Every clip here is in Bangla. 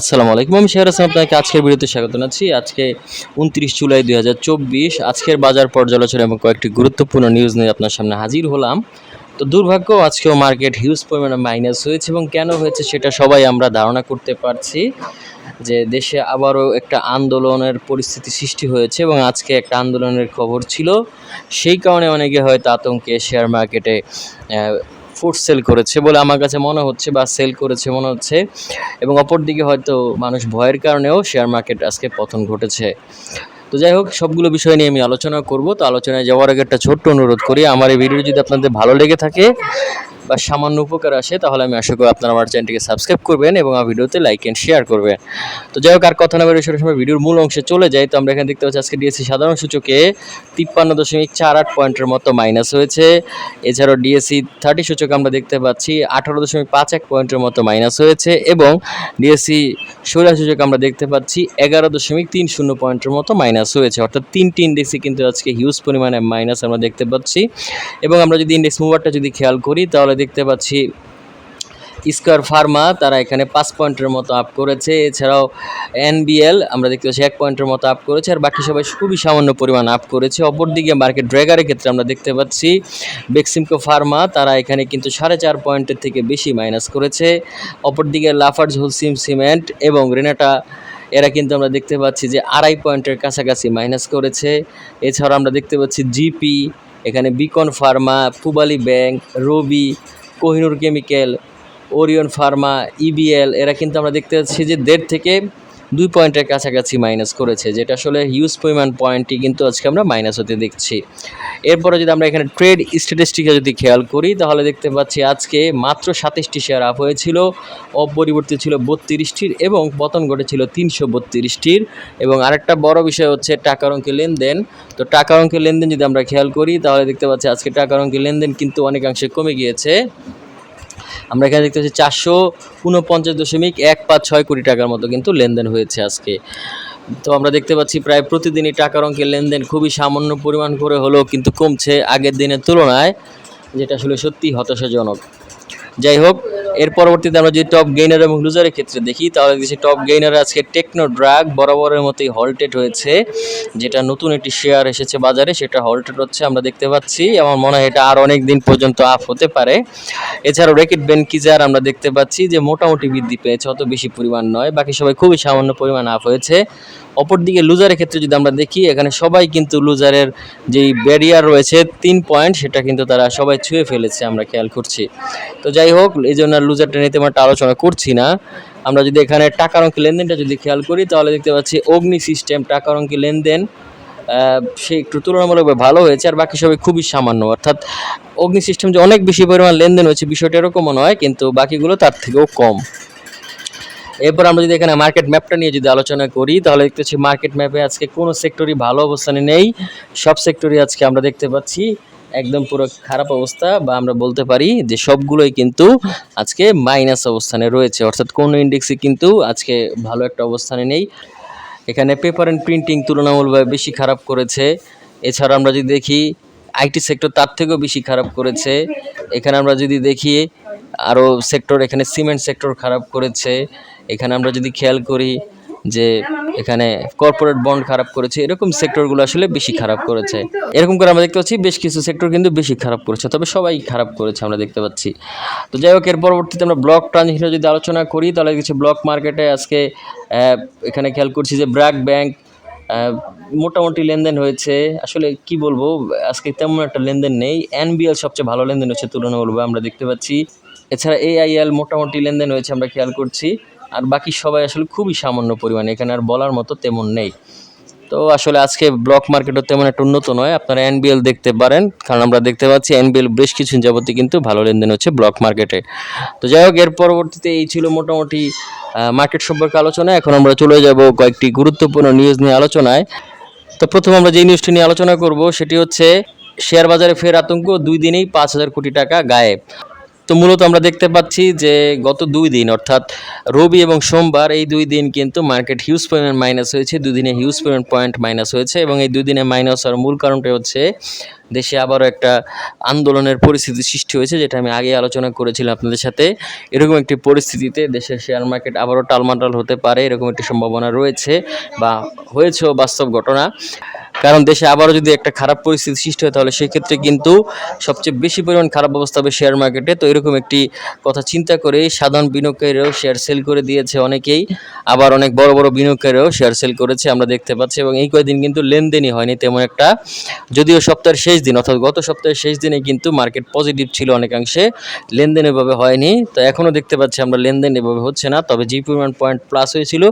আসসালামু আলাইকুম, আমি শেয়ার হাসান, আপনাকে আজকের ভিডিওতে স্বাগত জানাচ্ছি। আজকে উনত্রিশ জুলাই দুই হাজার চব্বিশ, আজকের বাজার পর্যালোচনা এবং কয়েকটি গুরুত্বপূর্ণ নিউজ নিয়ে আপনার সামনে হাজির হলাম। তো দুর্ভাগ্য, আজকেও মার্কেট হিউজ পরিমাণে মাইনাস হয়েছে এবং কেন হয়েছে সেটা সবাই আমরা ধারণা করতে পারছি যে দেশে আবারও একটা আন্দোলনের পরিস্থিতি সৃষ্টি হয়েছে এবং আজকে একটা আন্দোলনের খবর ছিল। সেই কারণে অনেকে হয়তো আতঙ্কে শেয়ার মার্কেটে ফুড সেল করেছে বলে আমার কাছে মনে হচ্ছে বা সেল করেছে মনে হচ্ছে। এবং অপরদিকে হয়তো মানুষ ভয়ের কারণেও শেয়ার মার্কেট আজকে পতন ঘটেছে। তো যাই হোক, সবগুলো বিষয় নিয়ে আমি আলোচনা করব। তো আলোচনায় যাওয়ার আগে একটা ছোট্ট অনুরোধ করি। আমার এই ভিডিও যদি আপনাদের ভালো লেগে থাকে বা সামান্য উপকার আসে, তাহলে আমি আশা করি আপনারা আমার চ্যানেলটিকে সাবস্ক্রাইব করবেন এবং আমার ভিডিওতে লাইক অ্যান্ড শেয়ার করবেন। তো যাই হোক, আর কথা না বেরোয় সময় ভিডিওর মূল অংশে চলে যাই। তো আমরা এখানে দেখতে পাচ্ছি আজকে ডিএসসি সাধারণ সূচকে তিপ্পান্ন দশমিক চার আট পয়েন্টের মতো মাইনাস হয়েছে। এছাড়াও ডিএসসি থার্টি সূচক আমরা দেখতে পাচ্ছি আঠারো দশমিক পাঁচ এক পয়েন্টের মতো মাইনাস হয়েছে এবং ডিএসসি ষোলো সূচক আমরা দেখতে পাচ্ছি এগারো দশমিক তিন শূন্য পয়েন্টের মতো মাইনাস হয়েছে। অর্থাৎ তিনটি ইন্ডেক্সই কিন্তু আজকে হিউজ পরিমাণে মাইনাস আমরা দেখতে পাচ্ছি। এবং আমরা যদি ইন্ডেক্স মুভারটা যদি খেয়াল করি, তাহলে দেখতে পাচ্ছি স্কোয়ার ফার্মা তারা এখানে পাঁচ পয়েন্টের মতো আপ করেছে। এছাড়াও এনবিএল আমরা দেখতে পাচ্ছি এক পয়েন্টের মতো আপ করেছে, আর বাকি সবাই খুবই সামান্য পরিমাণ আপ করেছে। অপরদিকে মার্কেট ড্র্যাগারের ক্ষেত্রে আমরা দেখতে পাচ্ছি বেক্সিমকো ফার্মা তারা এখানে কিন্তু সাড়ে চার পয়েন্টের থেকে বেশি মাইনাস করেছে। অপরদিকে লাফার্জ হোলসিম সিমেন্ট এবং রেনাটা এরা কিন্তু আমরা দেখতে পাচ্ছি যে আড়াই পয়েন্টের কাছাকাছি মাইনাস করেছে। এছাড়া আমরা দেখতে পাচ্ছি জিপি এখানে Beacon pharma Pubali bank Robi Kohinoor chemical Orion pharma EBL এরা কিন্তু আমরা দেখতে পাচ্ছি যে দেড় থেকে দুই পয়েন্টের কাছাকাছি মাইনাস করেছে, যেটা আসলে হিউজ পরিমাণ পয়েন্টই কিন্তু আজকে আমরা মাইনাস হতে দেখছি। এরপরে যদি আমরা এখানে ট্রেড স্ট্যাটিস্টিকে যদি খেয়াল করি, তাহলে দেখতে পাচ্ছি আজকে মাত্র সাতাশটি শেয়ার আপ হয়েছিল, অপরিবর্তিত ছিল বত্রিশটির এবং পতন ঘটেছিল তিনশো বত্রিশটির। এবং আরেকটা বড় বিষয় হচ্ছে টাকার অঙ্কে লেনদেন। তো টাকার অঙ্কে লেনদেন যদি আমরা খেয়াল করি, তাহলে দেখতে পাচ্ছি আজকে টাকার অঙ্কে লেনদেন কিন্তু অনেকাংশে কমে গিয়েছে। আমরা এখানে দেখতে পাচ্ছি চারশো উনপঞ্চাশ দশমিক এক পাঁচ ছয় কোটি টাকার মতো কিন্তু লেনদেন হয়েছে আজকে। তো আমরা দেখতে পাচ্ছি প্রায় প্রতিদিনই টাকার অঙ্কের লেনদেন খুবই সামান্য পরিমাণ করে হলেও কিন্তু কমছে আগের দিনের তুলনায়, যেটা আসলে সত্যি হতাশাজনক। যাই হোক এর পরবর্তীতে আমরা যদি টপ গেইনার এবং লুজারের ক্ষেত্রে দেখি, তাহলে দেখছি টপ গেইনার আজকে টেকনো ড্রাগ বরাবরের মতোই হল্টেড হয়েছে। যেটা নতুন একটি শেয়ার এসেছে বাজারে, সেটা হল্টেড হচ্ছে, আমরা দেখতে পাচ্ছি। আমার মনে হয় এটা আর অনেক দিন পর্যন্ত আপ হতে পারে। এছাড়াও রেকেট বেনকিজার আমরা দেখতে পাচ্ছি যে মোটামুটি বৃদ্ধি পেয়েছে, অত বেশি পরিমাণ নয়। বাকি সবাই খুবই সামান্য পরিমাণ আপ হয়েছে। অপরদিকে লুজারের ক্ষেত্রে যদি আমরা দেখি, এখানে সবাই কিন্তু লুজারের যেই ব্যারিয়ার রয়েছে, তিন পয়েন্ট সেটা কিন্তু তারা সবাই ছুঁয়ে ফেলেছে, আমরা খেয়াল করছি। তো যাই হোক, এই জন্য নিতে আমরা একটা আলোচনা করছি না। আমরা যদি এখানে টাকার অঙ্কে লেনদেনটা যদি খেয়াল করি, তাহলে দেখতে পাচ্ছি অগ্নি সিস্টেম টাকার অঙ্কে লেনদেন সে একটু তুলনামূলকভাবে ভালো হয়েছে, আর বাকি সবাই খুবই সামান্য। অর্থাৎ অগ্নি সিস্টেম যে অনেক বেশি পরিমাণ লেনদেন হয়েছে, বিষয়টা এরকমও নয়, কিন্তু বাকিগুলো তার থেকেও কম। এরপর আমরা যদি এখানে মার্কেট ম্যাপটা নিয়ে যদি আলোচনা করি, তাহলে দেখতে পাচ্ছি মার্কেট ম্যাপে আজকে কোনো সেক্টরই ভালো অবস্থানে নেই। সব সেক্টরই আজকে আমরা দেখতে পাচ্ছি একদম পুরো খারাপ অবস্থা বা আমরা বলতে পারি যে সবগুলোই কিন্তু আজকে মাইনাস অবস্থানে রয়েছে। অর্থাৎ কোনো ইন্ডেক্সই কিন্তু আজকে ভালো একটা অবস্থানে নেই। এখানে পেপার অ্যান্ড প্রিন্টিং তুলনামূলকভাবে বেশি খারাপ করেছে। এছাড়া আমরা যদি দেখি আইটি সেক্টর তার থেকেও বেশি খারাপ করেছে। এখানে আমরা যদি দেখি, আরও সেক্টর এখানে সিমেন্ট সেক্টর খারাপ করেছে। এখানে আমরা যদি খেয়াল করি যে এখানে কর্পোরেট বন্ড খারাপ করেছে, এরকম সেক্টরগুলো আসলে বেশি খারাপ করেছে। এরকম করে আমরা দেখতে পাচ্ছি বেশ কিছু সেক্টর কিন্তু বেশি খারাপ করেছে, তবে সবাই খারাপ করেছে আমরা দেখতে পাচ্ছি। তো যাই হোক, এর পরবর্তীতে আমরা ব্লক ট্রানজিশনে যদি আলোচনা করি, তাহলে কিছু ব্লক মার্কেটে আজকে এখানে খেয়াল করছি যে ব্র্যাক ব্যাংক মোটামুটি লেনদেন হয়েছে। আসলে কি বলব, আজকে তেমন একটা লেনদেন নেই। এনবিএল সবচেয়ে ভালো লেনদেন হচ্ছে তুলনামূলক আমরা দেখতে পাচ্ছি। এছাড়া এআইএল মোটামুটি লেনদেন হয়েছে আমরা খেয়াল করছি। আর বাকি সবাই আসলে খুবই সামান্য পরিমাণে, এখানে আর বলার মতো তেমন নেই। তো আসলে আজকে ব্লক মার্কেটও তেমন একটা উন্নত নয়, আপনারা এনবিএল দেখতে পারেন, কারণ আমরা দেখতে পাচ্ছি এনবিএল বেশ কিছু যাবতীয় কিন্তু ভালো লেনদেন হচ্ছে ব্লক মার্কেটে। তো যাই হোক, এর পরবর্তীতে এই ছিল মোটামুটি মার্কেট সম্পর্কে আলোচনা, এখন আমরা চলে যাব কয়েকটি গুরুত্বপূর্ণ নিউজ নিয়ে আলোচনায়। তো প্রথম আমরা যে নিউজটি নিয়ে আলোচনা করব, সেটি হচ্ছে শেয়ার বাজারে ফের আতঙ্ক, দুই দিনেই পাঁচ হাজার কোটি টাকা গায়েব। তো মূলত আমরা দেখতে পাচ্ছি যে গত দুই দিন, অর্থাৎ রবি এবং সোমবার, এই দুই দিন কিন্তু মার্কেট হিউজ পরিমাণ মাইনাস হয়েছে, দুই দিনে হিউজ পরিমাণ পয়েন্ট মাইনাস হয়েছে এবং এই দুই দিনে মাইনাস হওয়ার মূল কারণটা হচ্ছে দেশে আবারও একটা আন্দোলনের পরিস্থিতি সৃষ্টি হয়েছে, যেটা আমি আগে আলোচনা করেছিলাম আপনাদের সাথে। এরকম একটি পরিস্থিতিতে দেশের শেয়ার মার্কেট আবারও টালমাটাল হতে পারে, এরকম একটি সম্ভাবনা রয়েছে বা হয়েছেও বাস্তব ঘটনা। কারণ দেশে আবারও যদি একটা খারাপ পরিস্থিতি সৃষ্টি হয়, তাহলে সেক্ষেত্রে কিন্তু সবচেয়ে বেশি পরিমাণ খারাপ অবস্থা হবে শেয়ার মার্কেটে তো এরকম একটি কথা চিন্তা করে সাধারণ বিনিয়োগকারীরাও শেয়ার সেল করে দিয়েছে অনেকেই। আবার অনেক বড় বড় বিনিয়োগকারীরাও শেয়ার সেল করেছে, আমরা দেখতে পাচ্ছি এবং এই কয়েকদিন কিন্তু লেনদেনই হয়নি তেমন একটা। যদিও সপ্তাহের শেষ দিন, অর্থাৎ গত সপ্তাহের শেষ দিনে কিন্তু মার্কেট পজিটিভ ছিল অনেকাংশে, লেনদেন এভাবে হয়নি। তো এখনও দেখতে পাচ্ছি আমরা লেনদেন এভাবে হচ্ছে না, তবে যে পরিমাণ পয়েন্ট প্লাস হয়েছিল,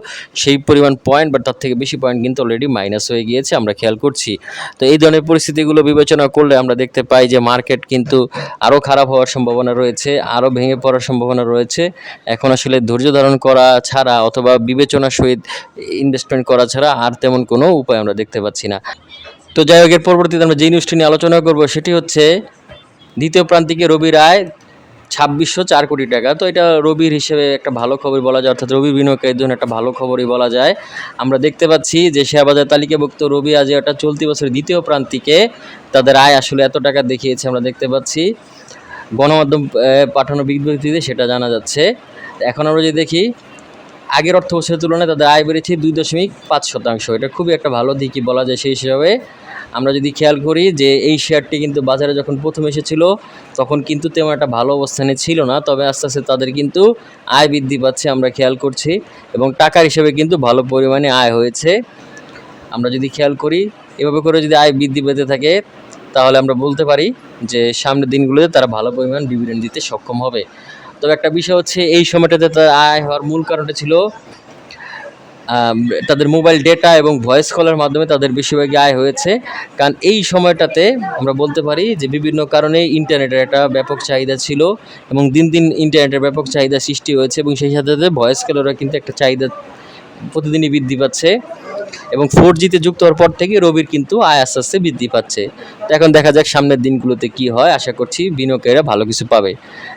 সেই পরিমাণ পয়েন্ট বা তার থেকে বেশি পয়েন্ট কিন্তু অলরেডি মাইনাস হয়ে গিয়েছে। আমরা খেয়াল করছি। তো এই ধরনের পরিস্থিতিগুলো বিবেচনা করলে আমরা দেখতে পাই যে মার্কেট কিন্তু আরও খারাপ হওয়ার সম্ভাবনা রয়েছে আরও ভেঙে পড়ার সম্ভাবনা রয়েছে। এখন আসলে ধৈর্য ধারণ করা ছাড়া অথবা বিবেচনার সহিত ইনভেস্টমেন্ট করা ছাড়া আর তেমন কোনো উপায় আমরা দেখতে পাচ্ছি না। তো যাই হোক, এর পরবর্তীতে আমরা যে নিউজটি নিয়ে আলোচনা করব সেটি হচ্ছে, দ্বিতীয় প্রান্তিকে রবি রায় ছাব্বিশশো চার কোটি টাকা। তো এটা রবির হিসেবে একটা ভালো খবর বলা যায়, অর্থাৎ রবি বিনিয়োগকারীর জন্য একটা ভালো খবরই বলা যায়। আমরা দেখতে পাচ্ছি যে শেয়ারবাজার তালিকাভুক্ত রবি আজ এটা চলতি বছরের দ্বিতীয় প্রান্তিকে তাদের আয় আসলে এত টাকা দেখিয়েছে আমরা দেখতে পাচ্ছি। গণমাধ্যম পাঠানো বিজ্ঞপ্তিতে সেটা জানা যাচ্ছে। এখন আমরা যদি দেখি, আগের অর্থ বছরের তুলনায় তাদের আয় বেড়েছে দুই দশমিক পাঁচ শতাংশ। এটা খুবই একটা ভালো দিকই বলা যায় সেই হিসাবে। আমরা যদি খেয়াল করি যে এই শেয়ারটি কিন্তু বাজারে যখন প্রথম এসেছিল, তখন কিন্তু তেমন একটা ভালো অবস্থানে ছিল না। তবে আস্তে আস্তে তাদের কিন্তু আয় বৃদ্ধি পাচ্ছে আমরা খেয়াল করছি এবং টাকার হিসেবে কিন্তু ভালো পরিমাণে আয় হয়েছে। আমরা যদি খেয়াল করি, এভাবে করে যদি আয় বৃদ্ধি পেতে থাকে, তাহলে আমরা বলতে পারি যে সামনের দিনগুলোতে তারা ভালো পরিমাণ ডিভিডেন্ড দিতে সক্ষম হবে। তবে একটা বিষয় হচ্ছে, এই সময়টাতে তার আয় হওয়ার মূল কারণটা ছিল তাদের মোবাইল ডেটা এবং ভয়েস কলের মাধ্যমে তাদের বেশিরভাগই আয় হয়েছে। কারণ এই সময়টাতে আমরা বলতে পারি যে বিভিন্ন কারণে ইন্টারনেটের একটা ব্যাপক চাহিদা ছিল এবং দিন দিন ইন্টারনেটের ব্যাপক চাহিদা সৃষ্টি হয়েছে এবং সেই সাথে সাথে ভয়েস কলেরও কিন্তু একটা চাহিদা প্রতিদিনই বৃদ্ধি পাচ্ছে এবং ফোর জিতে যুক্ত হওয়ার পর থেকে রবির কিন্তু আয় আস্তে আস্তে বৃদ্ধি পাচ্ছে। তো এখন দেখা যাক সামনের দিনগুলোতে কি হয়, আশা করছি বিনিয়োগকারীরা ভালো কিছু পাবে।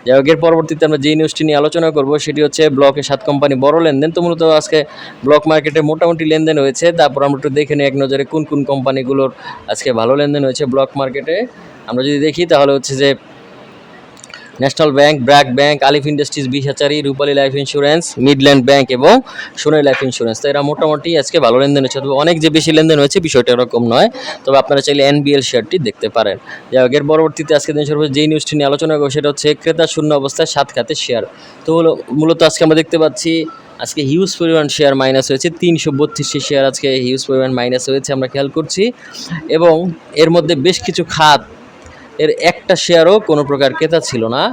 যাই হোক, এর পরবর্তীতে আমরা যে নিউজটি নিয়ে আলোচনা করব সেটি হচ্ছে ব্লকে সাত কোম্পানি বড় লেনদেন। তো মূলত আজকে ব্লক মার্কেটে মোটামুটি লেনদেন হয়েছে। তারপর আমরা একটু দেখে নিই এক নজরে কোন কোন কোম্পানিগুলোর আজকে ভালো লেনদেন হয়েছে ব্লক মার্কেটে। আমরা যদি দেখি তাহলে হচ্ছে যে national bank, BRAC bank, Alif industries, বিহাচারি, Rupali life insurance, Midland bank এবং সোনালী লাইফ ইন্স্যুরেন্স। তো এরা মোটামুটি আজকে ভালো লেনদেন হচ্ছে তবে অনেক যে বেশি লেনদেন হয়েছে বিষয়টা এরকম নয়। তবে আপনারা চাইলে এনবিএল শেয়ারটি দেখতে পারেন। যাই হোক, এর পরবর্তীতে আজকে দিন সর্বোচ্চ যেই নিউজটি নিয়ে আলোচনা করব সেটা হচ্ছে ক্রেতা শূন্য অবস্থায় সাত খাতের শেয়ার তো হলো, মূলত আজকে আমরা দেখতে পাচ্ছি, আজকে হিউজ পরিমাণ শেয়ার মাইনাস হয়েছে। তিনশো বত্রিশটি শেয়ার আজকে হিউজ পরিমাণ মাইনাস হয়েছে, আমরা খেয়াল করছি। এবং এর মধ্যে বেশ কিছু খাত এর একটা শেয়ারও কোনো প্রকার ক্রেতা ছিল না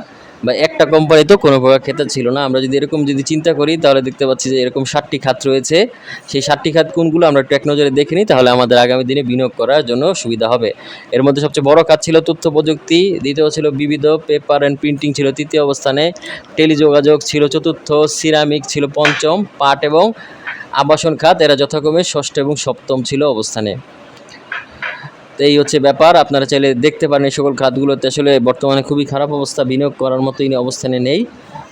বা একটা কোম্পানিতেও কোনো প্রকার ক্রেতা ছিল না। আমরা যদি এরকম যদি চিন্তা করি, তাহলে দেখতে পাচ্ছি যে এরকম ষাটটি খাত রয়েছে। সেই ষাটটি খাত কোনগুলো আমরা নজরে দেখে নিই, তাহলে আমাদের আগামী দিনে বিনিয়োগ করার জন্য সুবিধা হবে। এর মধ্যে সবচেয়ে বড় খাত ছিল তথ্য প্রযুক্তি, দ্বিতীয় ছিল বিবিধ পেপার অ্যান্ড প্রিন্টিং ছিল তৃতীয় অবস্থানে, টেলিযোগাযোগ ছিল চতুর্থ সিরামিক ছিল পঞ্চম, পাট এবং আবাসন খাত, এরা যথাক্রমে ষষ্ঠ এবং সপ্তম ছিল অবস্থানে। তো এই হচ্ছে ব্যাপার। আপনারা চাইলে দেখতে পারেন এই সকল খাতগুলোতে। আসলে বর্তমানে খুবই খারাপ অবস্থা। বিনিয়োগ করার মতো মতোই অবস্থানে নেই।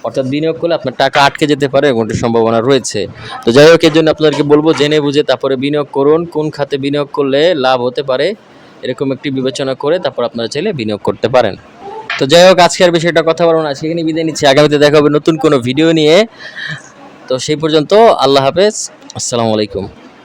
অর্থাৎ বিনিয়োগ করলে আপনার টাকা আটকে যেতে পারে এমনটি সম্ভাবনা রয়েছে। তো যাই হোক, এর জন্য আপনাদেরকে বলব, জেনে বুঝে তারপরে বিনিয়োগ করুন। কোন খাতে বিনিয়োগ করলে লাভ হতে পারে এরকম একটি বিবেচনা করে তারপর আপনারা চাইলে বিনিয়োগ করতে পারেন। তো যাই হোক আজকের বিষয়টা কথা বলব না। সেখানে বিদায় নিচ্ছি। আগামীতে দেখা হবে নতুন কোনো ভিডিও নিয়ে। তো সেই পর্যন্ত আল্লাহ হাফেজ। আসসালামু আলাইকুম।